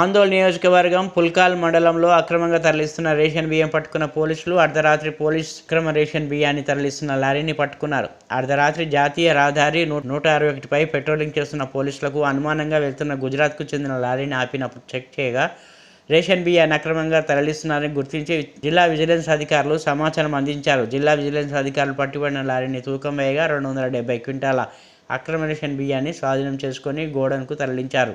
ఆందోళన నియోజకవర్గం పుల్కాల్ మండలంలో అక్రమంగా తరలిస్తున్న రేషన్ బియ్యం పట్టుకున్న పోలీసులు అర్ధరాత్రి పోలీస్ అక్రమ రేషన్ బియ్యాన్ని తరలిస్తున్న లారీని పట్టుకున్నారు. అర్ధరాత్రి జాతీయ రహదారి నూట అరవై ఒకటిపై పెట్రోలింగ్ చేస్తున్న పోలీసులకు అనుమానంగా వెళ్తున్న గుజరాత్కు చెందిన లారీని ఆపినప్పుడు చెక్ చేయగా రేషన్ బియ్యాన్ని అక్రమంగా తరలిస్తున్నారని గుర్తించి జిల్లా విజిలెన్స్ అధికారులు సమాచారం అందించారు. జిల్లా విజిలెన్స్ అధికారులు పట్టుబడిన లారీని తూకం వేయగా రెండు వందల డెబ్బై క్వింటాల అక్రమ రేషన్ బియ్యాన్ని స్వాధీనం చేసుకొని గోడౌన్కు తరలించారు.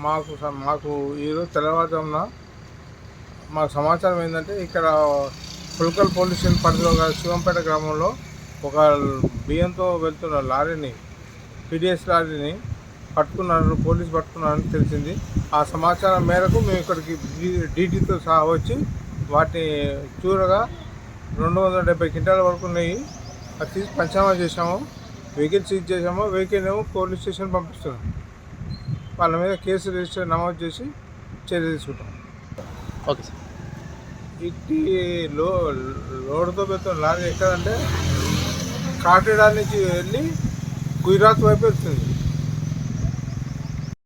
మాకు స- మాకు ఈరోజు తెల్లవారుజామున మాకు సమాచారం ఏంటంటే ఇక్కడ పుల్కల్ పోలీస్ స్టేషన్ పరిధిలో గల శివంపేట గ్రామంలో ఒక బియ్యంతో వెళ్తున్న లారీని పిడిఎస్ లారీని పట్టుకున్నారు పోలీసు పట్టుకున్నారని తెలిసింది. ఆ సమాచారం మేరకు మేము ఇక్కడికి డీటీతో సహా వచ్చి వాటిని చూరగా రెండు వందల డెబ్బై క్వింటాల వరకు ఉన్నాయి. అది తీసి పంచనామా చేసాము వెహికల్ సీజ్ చేసాము వెహికల్ ఏమో పోలీస్ స్టేషన్ పంపిస్తున్నాం. వాళ్ళ మీద కేసు రిజిస్టర్ నమోదు చేసి చర్య తీసుకుంటాం. Okay sir. ఇట్టి లో లోడ్తో పెడుతున్న లారీ ఎక్కడంటే కాకినాడ నుంచి వెళ్ళి గుజరాత్ వైపు వెళ్తుంది.